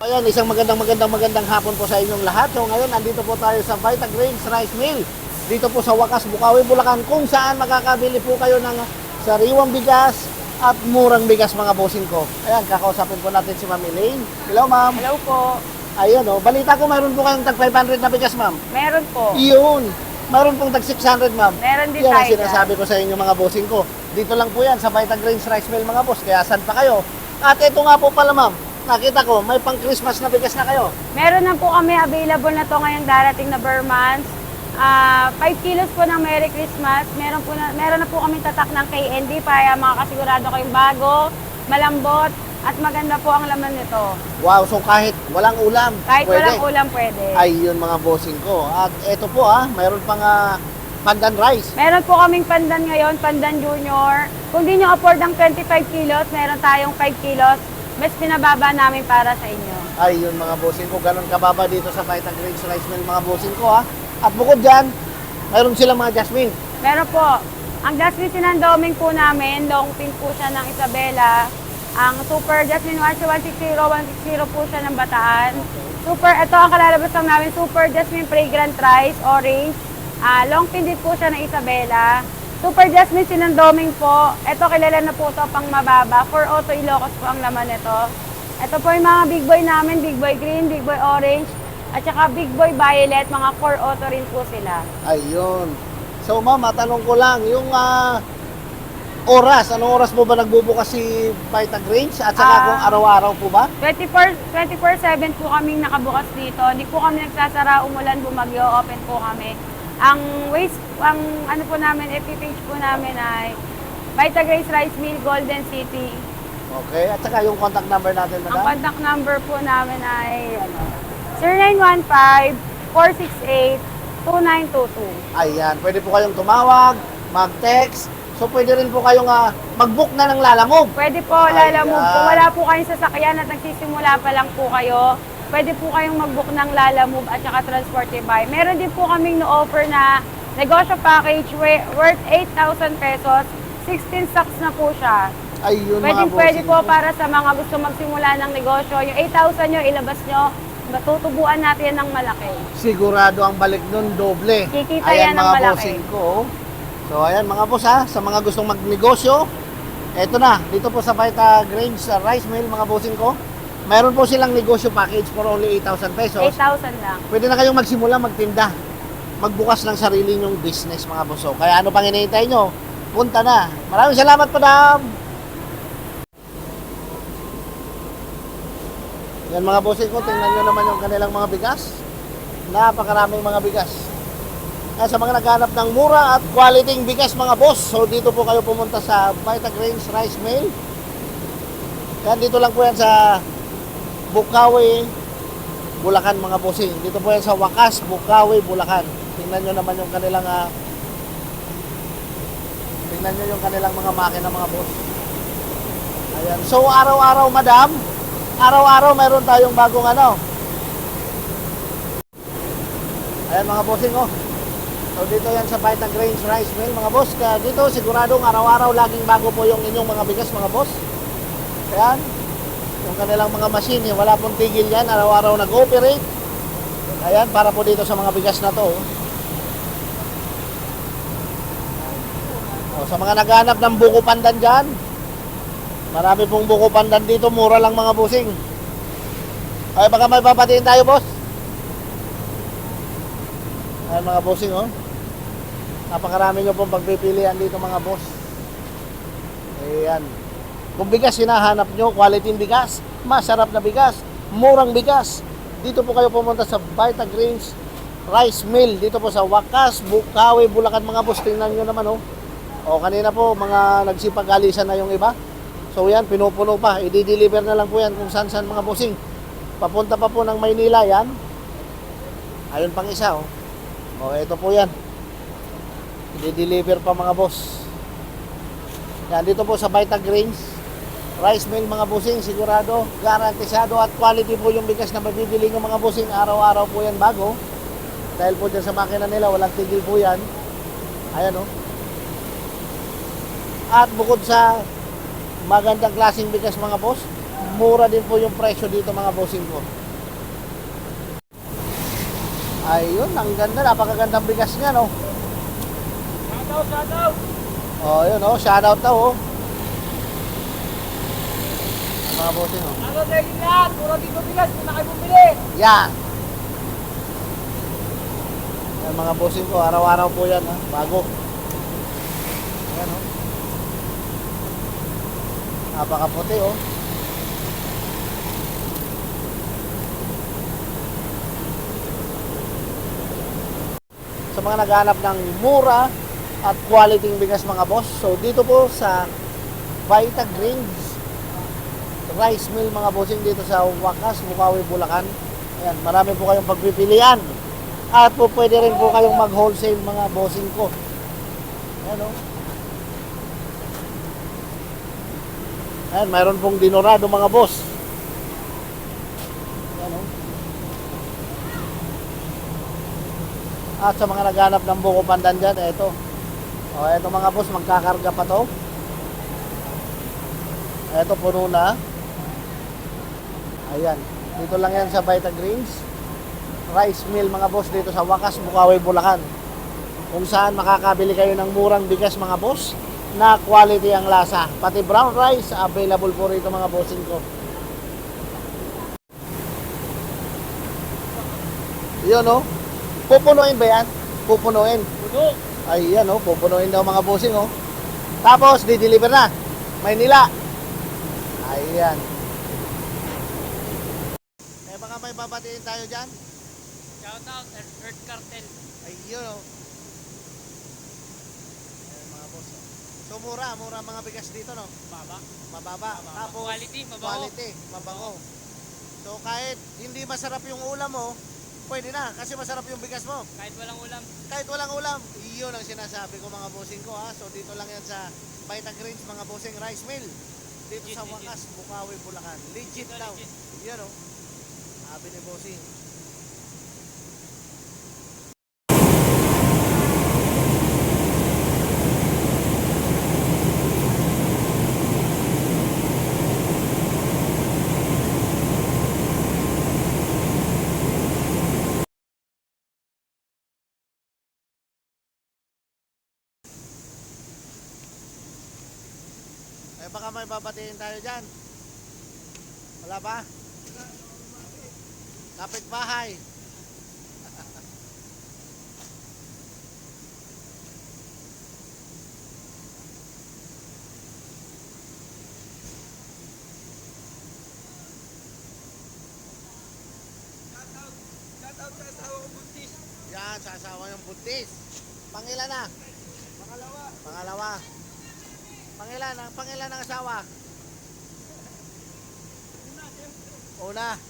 Ayan, isang magandang magandang magandang hapon po sa inyong lahat. So ngayon, andito po tayo sa Vita Grains Rice Mill. Dito po sa Wakas, Bukawi, Bulacan, kung saan makakabili po kayo ng sariwang bigas at murang bigas mga bossing ko. Ayan, kakausapin po natin si Ma'am Elaine. Hello, Ma'am. Hello po. Ayan, oh. Balita ko mayroon po kayong tag 500 na bigas, Ma'am. Meron po. Iyon. Mayroon pong tag 600, Ma'am. Meron din Yan tayo sinasabi ko sa inyo mga bossing ko. Dito lang po yan sa Vita Grains Rice Mill mga boss. Kaya saan pa kayo? At ito nga po pala, Ma'am. Nakita ko, may pang Christmas na bigas na kayo. Meron na po kami available na to ngayong darating na Burmans. Ah, 5 kilos po ng Merry Christmas. Meron po na, meron na po kami tatak ng KND para makasigurado kayong bago, malambot, at maganda po ang laman nito. Wow, so kahit walang ulam, Kahit pwede. walang ulam pwede. Ayun mga bossing ko. At ito po ah, mayroon pang ah, pandan rice. Meron po kaming pandan ngayon, pandan junior. Kung di nyo afford ng 25 kilos, meron tayong 5 kilos. Mas pinababa namin para sa inyo. Ayun mga bossing ko, ganun kababa dito sa Vita Grains Rice Mill mga bossing ko ah. At bukod dyan, mayroon silang mga jasmine. Meron po. Ang Jasmine sinandoming po namin, long pin po siya ng Isabela. Ang Super Jasmine 160, 160 po siya ng Bataan. Super, ito ang kalalabas lang namin, Super Jasmine Fragrant Rice, Orange. Ah, long pin din po siya ng Isabela. Super Jasmine sinandoming po. Ito kilala na po to pang mababa. For Auto Ilocos po ang laman nito. Ito po yung mga big boy namin, big boy green, big boy orange, at saka big boy violet, mga core auto rin po sila. Ayun. So ma'am, matanong ko lang, yung ah, oras, anong oras po ba nagbubukas si Vita Grains? At saka Ah. kung araw-araw po ba? 24 24/7 po kaming nakabukas dito. Hindi po kami nagsasara, umulan, bumagyo, open po kami. Ang waste, ang ano po namin, FB page po namin ay Vita Grace Rice Mill, Golden City. Okay, at saka yung contact number natin, Ang madam? contact number po namin ay ano, 0915-468-2922. Ayan, pwede po kayong tumawag, mag-text. So pwede rin po kayong ah, mag-book na ng lalamove. Pwede po, lalamove. Ayan. Kung wala po kayong sasakyan at nagsisimula pa lang po kayo, pwede po kayong mag-book ng lalamove at saka transportify. Meron din po kaming no-offer na negosyo package worth 8,000 pesos. 16 stocks na po siya. Ayun Pwede, mga pwede po para sa mga gusto magsimula ng negosyo. Yung 8,000 nyo, ilabas nyo, matutubuan natin ng malaki. Sigurado ang balik nun doble. Kikita ayan yan ng mga malaki. ko. oh. So ayan mga boss ha, sa mga gustong magnegosyo, eto na, dito po sa Vita Grains uh, Rice Mill mga bossing ko. Mayroon po silang negosyo package for only 8,000 pesos. 8,000 lang. Pwede na kayong magsimula magtinda. Magbukas ng sarili nyong business mga boss. So, kaya ano pang hinihintay nyo? Punta na. Maraming salamat madam. Yan mga bossing ko, tingnan nyo naman yung kanilang mga bigas. Napakaraming mga bigas. Kaya sa mga naghanap ng mura at quality bigas mga boss, so dito po kayo pumunta sa Vita Grains Rice Mill. Yan dito lang po yan sa Bukawi, Bulacan mga bossing. Dito po yan sa Wakas, Bukawi, Bulacan. Tingnan nyo naman yung kanilang ah, tingnan nyo yung kanilang mga makina mga boss. Ayan. So araw-araw madam, araw-araw mayroon tayong bagong ano. Ayan mga bossing oh. So dito yan sa Vita Grains Rice Mill mga boss. Kaya dito siguradong araw-araw laging bago po yung inyong mga bigas mga boss. Ayan. Yung kanilang mga machine, eh, wala pong tigil yan. Araw-araw nag-operate. Ayan, para po dito sa mga bigas na to. oh. O, sa mga naghanap ng buko pandan dyan, marami pong buko pandan dito. Mura lang mga busing. Ay, baka may papatiin tayo, boss. Ayan mga bossing, oh. Napakarami nyo pong pagpipilian dito mga boss. Ayan. Kung bigas hinahanap nyo, quality bigas, masarap na bigas, murang bigas, dito po kayo pumunta sa Vita Grains Rice Mill. Dito po sa Wakas, Bukawi, Bulacan mga boss. Tingnan nyo naman oh. O kanina po mga nagsipag-alisan na yung iba. So yan, pinupuno pa. I-deliver na lang po yan kung saan saan mga bossing. Papunta pa po ng Maynila yan. Ayun pang isa oh. O ito po yan. I-deliver pa mga boss. Yan, dito po sa Vita Grains rice mill mga busing sigurado garantisado at quality po yung bigas na mabibili ng mga busing araw-araw po yan bago dahil po dyan sa makina nila walang tigil po yan ayan o at bukod sa magandang klaseng bigas mga boss mura din po yung presyo dito mga bossing ko. Ayun, ang ganda. Napakagandang bigas niya, no? Shoutout, shoutout! Oh, yun, oh. Shoutout daw, oh. Mga oh. Ano inyo lahat? Puro dito bigas, kung na kayo bumili! Yan. Yan mga bossing ko, araw-araw po yan ha, bago. Ayan oh. Napakaputi oh. Sa mga naghahanap ng mura at quality ng bigas mga boss, so dito po sa Vita Greens rice mill mga bossing dito sa Wakas, Bukawi, Bulacan. Ayan, marami po kayong pagpipilian. At po pwede rin po kayong mag-wholesale mga bossing ko. Ayan o. Ayan, mayroon pong dinorado mga boss. Ayan o. At sa mga naghanap ng buko pandan dyan, eto. O, eto mga boss, magkakarga pa to. Eto puno na. Ayan. Dito lang yan sa Vita Greens. Rice mill mga boss dito sa Wakas, Bukawi, Bulacan. Kung saan makakabili kayo ng murang bigas mga boss na quality ang lasa. Pati brown rice available po rito mga bossing ko. Yun oh. Pupunuin ba yan? Pupunuin. Puno! Ayan oh, pupunuin daw mga bossing oh. Tapos di-deliver na. Maynila. Ayan. May babatiin tayo dyan. Shoutout, Earth Earth Cartel. Ayun oh. Ayan mga boss oh. So mura, mura mga bigas dito no. Baba. Mababa. Mababa. Tapos Quality, mabango. quality, mabango. So kahit hindi masarap yung ulam mo, pwede na kasi masarap yung bigas mo. Kahit walang ulam. Kahit walang ulam, iyon ang sinasabi ko mga bossing ko ha. So dito lang yan sa Vita Greens mga bossing rice mill. Dito Legit, sa legit. Wakas, Bukawi, Bulacan. Legit Ito, daw. legit. Yan oh. Sabi ni bossing. Eh baka may babatiin tayo dyan. Wala ba? Kapit bahay. Yan, sa asawa yung buntis. Pangilan na? Pangalawa. Pangalawa. Pangilan, ang pangilan ng asawa? Una. Una.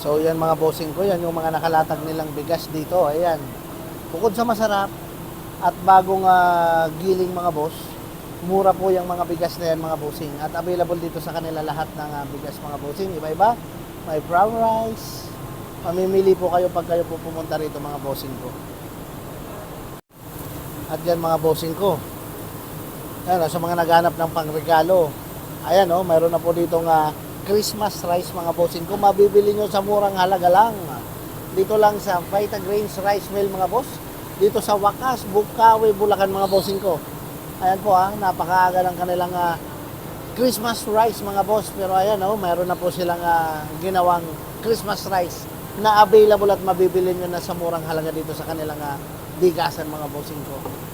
So yan mga bossing ko, yan yung mga nakalatag nilang bigas dito. Ayan. Bukod sa masarap at bagong ah, giling mga boss, mura po yung mga bigas na yan mga bossing. At available dito sa kanila lahat ng ah, bigas mga bossing. Iba-iba. May brown rice. Mamimili po kayo pag kayo po pumunta rito mga bossing ko. At yan mga bossing ko. Ayan, oh, sa mga naghanap ng pangregalo. Ayan oh, mayroon na po dito nga Christmas rice mga bossing ko. Mabibili nyo sa murang halaga lang. Dito lang sa Vita Grains Rice Mill mga boss. Dito sa Wakas, Bukawi, Bulacan mga bossing ko. Ayan po ah, napakaaga ng kanilang ah, Christmas rice mga boss. Pero ayan oh, mayroon na po silang ah, ginawang Christmas rice na available at mabibili nyo na sa murang halaga dito sa kanilang ah, bigasan mga bossing ko.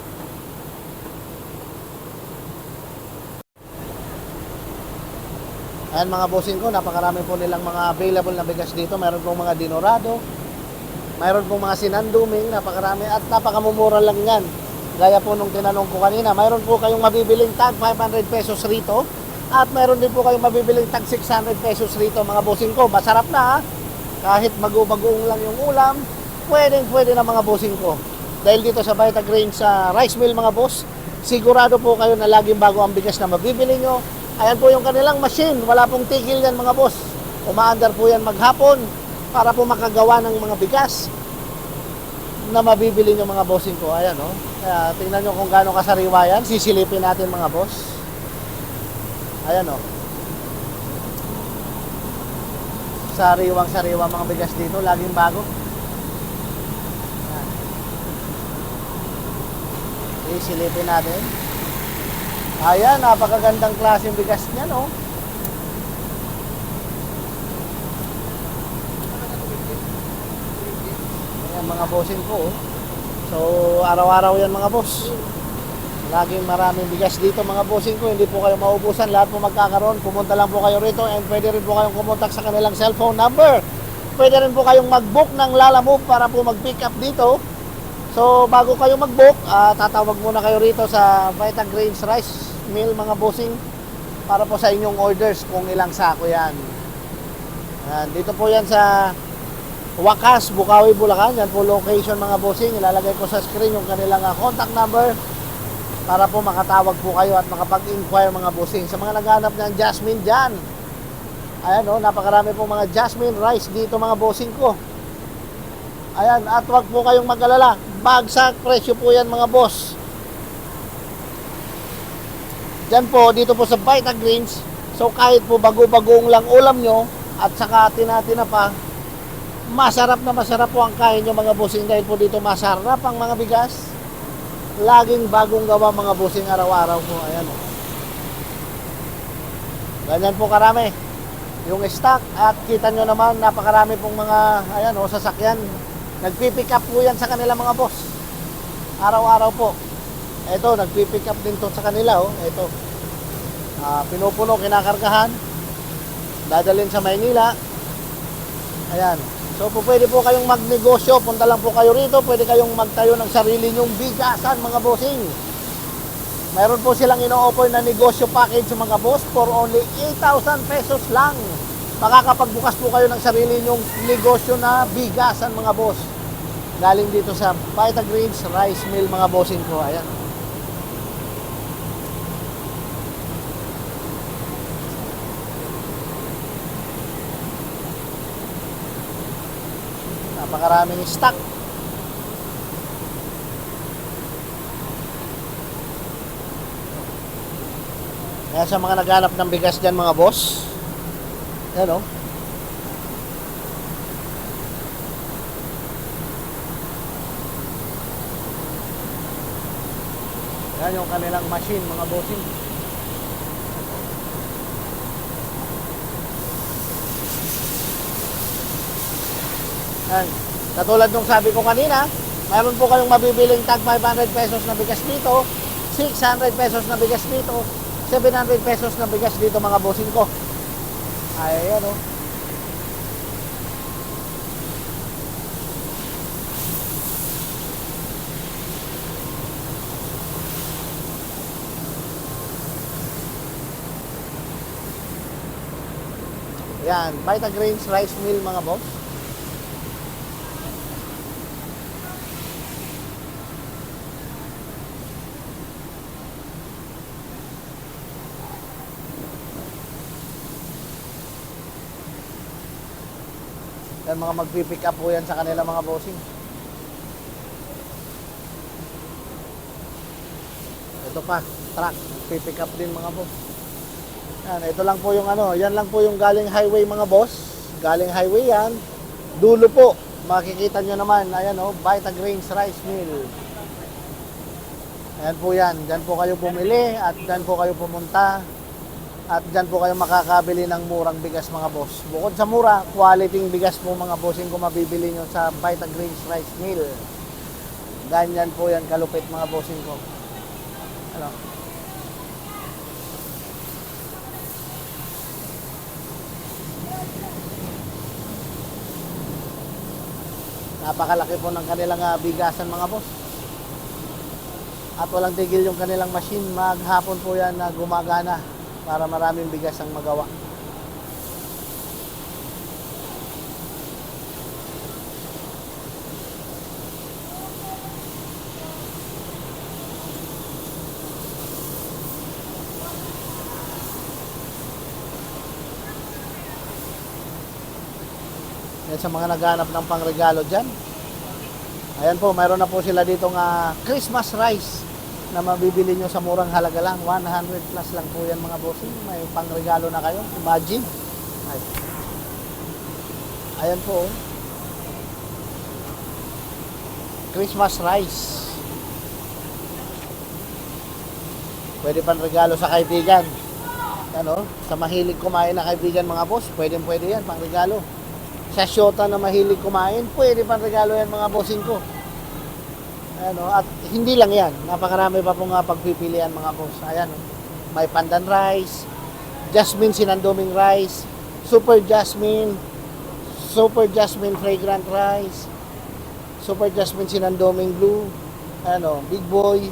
Ayan mga bossing ko, napakarami po nilang mga available na bigas dito. Meron pong mga dinorado, mayroon pong mga sinanduming, napakarami at napakamumura lang yan. Gaya po nung tinanong ko kanina, mayroon po kayong mabibiling tag 500 pesos rito at mayroon din po kayong mabibiling tag 600 pesos rito mga bossing ko. Masarap na ha. Kahit bago-bagoong lang yung ulam, pwedeng pwede na mga bossing ko. Dahil dito sa Vita Grain sa rice mill mga boss, sigurado po kayo na laging bago ang bigas na mabibili nyo. Ayan po yung kanilang machine. Wala pong tigil yan mga boss. Umaandar po yan maghapon para po makagawa ng mga bigas. na mabibili nyo mga bossing ko. Ayan, oh. Kaya tingnan nyo kung gaano kasariwa yan. Sisilipin natin mga boss. Ayan, oh. Sariwang sariwa mga bigas dito. Laging bago. Ayan. Sisilipin natin. Ayan, napakagandang klaseng bigas niya, no? Ayan, mga bossing ko, oh. So, araw-araw yan mga boss. Laging maraming bigas dito mga bossing ko. Hindi po kayo maubusan. Lahat po magkakaroon. Pumunta lang po kayo rito and pwede rin po kayong kumontak sa kanilang cellphone number. Pwede rin po kayong mag-book ng Lala Move para po mag-pick up dito. So, bago kayo mag-book, ah, tatawag muna kayo rito sa Vita Grains Rice Mill mga bossing para po sa inyong orders kung ilang sako yan. Ayan, dito po yan sa Wakas, Bukawi, Bulacan. Yan po location mga bossing. Ilalagay ko sa screen yung kanilang ah, contact number para po makatawag po kayo at makapag-inquire mga bossing. Sa mga naghanap ng jasmine dyan, ayan o, napakarami po mga jasmine rice dito mga bossing ko. Ayan, at wag po kayong mag-alala. Bagsak presyo po yan mga boss. Dyan po, dito po sa Vita Greens. So kahit po bago-bagong lang ulam nyo at saka tina-tina pa, masarap na masarap po ang kain nyo mga bossing dahil po dito masarap ang mga bigas. Laging bagong gawa mga bossing araw-araw po. Ayan. oh. Ganyan po karami. Yung stock at kita nyo naman napakarami pong mga ayan o sasakyan. Nagpipick up po yan sa kanila mga boss. Araw-araw po. Ito, nagpipick up din to sa kanila oh. Ito. Ah, pinupuno, kinakargahan. Dadalhin sa Maynila. Ayan. So po pwede po kayong magnegosyo, punta lang po kayo rito, pwede kayong magtayo ng sarili nyong bigasan mga bossing. Mayroon po silang ino-offer na negosyo package sa mga boss for only 8,000 pesos lang. Makakapagbukas po kayo ng sarili nyong negosyo na bigasan mga boss. Galing dito sa Vita Greens Rice Mill mga bossing ko. Ayan. Napakaraming stock. Kaya sa mga naghanap ng bigas dyan mga boss, yan o. Yan yung kanilang machine mga bossing. Yan. Katulad nung sabi ko kanina, mayroon po kayong mabibiling tag 500 pesos na bigas dito, 600 pesos na bigas dito, 700 pesos na bigas dito mga bossing ko. Ay, ano. Yan, Vita Grains Rice Mill mga boss. Yan mga magpipick up po yan sa kanila mga bossing. Ito pa, truck, pipick up din mga boss. Yan, ito lang po yung ano, yan lang po yung galing highway mga boss. Galing highway yan. Dulo po, makikita nyo naman, ayan oh, Vita Grains Rice Mill. Ayan po yan, dyan po kayo bumili at dyan po kayo pumunta. At dyan po kayo makakabili ng murang bigas mga boss. Bukod sa mura, quality bigas po mga bossing kung mabibili nyo sa Vita Grains Rice Mill. Ganyan po yan kalupit mga bossing ko. Ano? Napakalaki po ng kanilang ah, bigasan mga boss. At walang tigil yung kanilang machine. Maghapon po yan na gumagana para maraming bigas ang magawa. Yan sa mga naghanap ng pangregalo dyan. Ayan po, mayroon na po sila dito nga Christmas rice na mabibili nyo sa murang halaga lang. 100 plus lang po yan mga bossing. May pangregalo na kayo. Imagine. Ay. Ayan po. oh. Christmas rice. Pwede pang regalo sa kaibigan. Ano, sa mahilig kumain na kaibigan mga boss, pwede pwede yan pang regalo. Sa syota na mahilig kumain, pwede pang regalo yan mga bossing ko. Ano, at hindi lang yan, napakarami pa pong nga pagpipilian mga boss. Ayan, may pandan rice, jasmine sinandoming rice, super jasmine, super jasmine fragrant rice, super jasmine sinandoming blue, ano, big boy,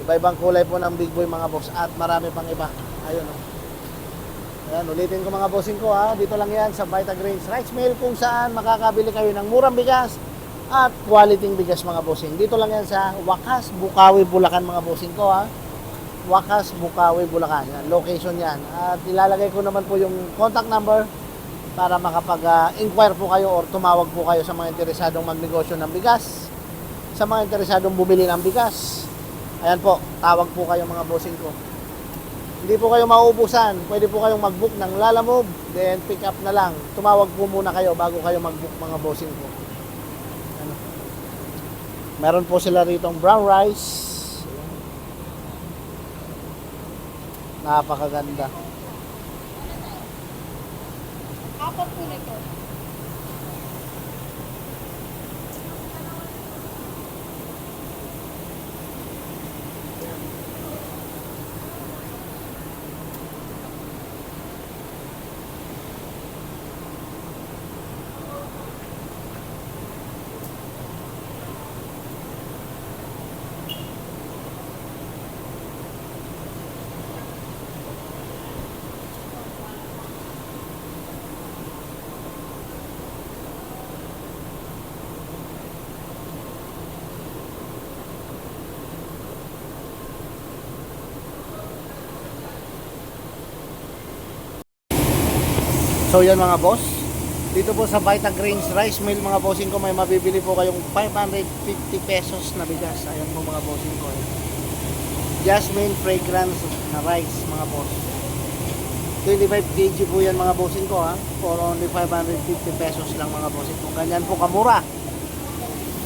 iba-ibang kulay po ng big boy mga boss at marami pang iba. Ayun, oh. Ayan, ulitin ko mga bossing ko ha. Dito lang yan sa Vita Grains Rice Mill kung saan makakabili kayo ng murang bigas at quality bigas mga bossing. Dito lang yan sa Wakas, Bukawi, Bulacan mga bossing ko ha. Wakas, Bukawi, Bulacan. Yan, location yan. At ilalagay ko naman po yung contact number para makapag-inquire po kayo or tumawag po kayo sa mga interesadong magnegosyo ng bigas. Sa mga interesadong bumili ng bigas. Ayan po, tawag po kayo mga bossing ko. Hindi po kayo mauubusan. Pwede po kayong mag-book ng Lalamove, then pick up na lang. Tumawag po muna kayo bago kayo mag-book mga bossing ko. Meron po sila rito brown rice. Napakaganda. Apat po nito. So yan mga boss. Dito po sa Vita Grains Rice Mill mga bossing ko may mabibili po kayong 550 pesos na bigas. Ayan po mga bossing ko. Jasmine fragrance na rice mga boss. 25 kg po yan mga bossing ko ha. For only 550 pesos lang mga bossing ko. Ganyan po kamura.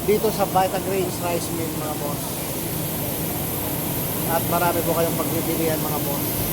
Dito sa Vita Grains Rice Mill mga boss. At marami po kayong pagbibilihan mga boss.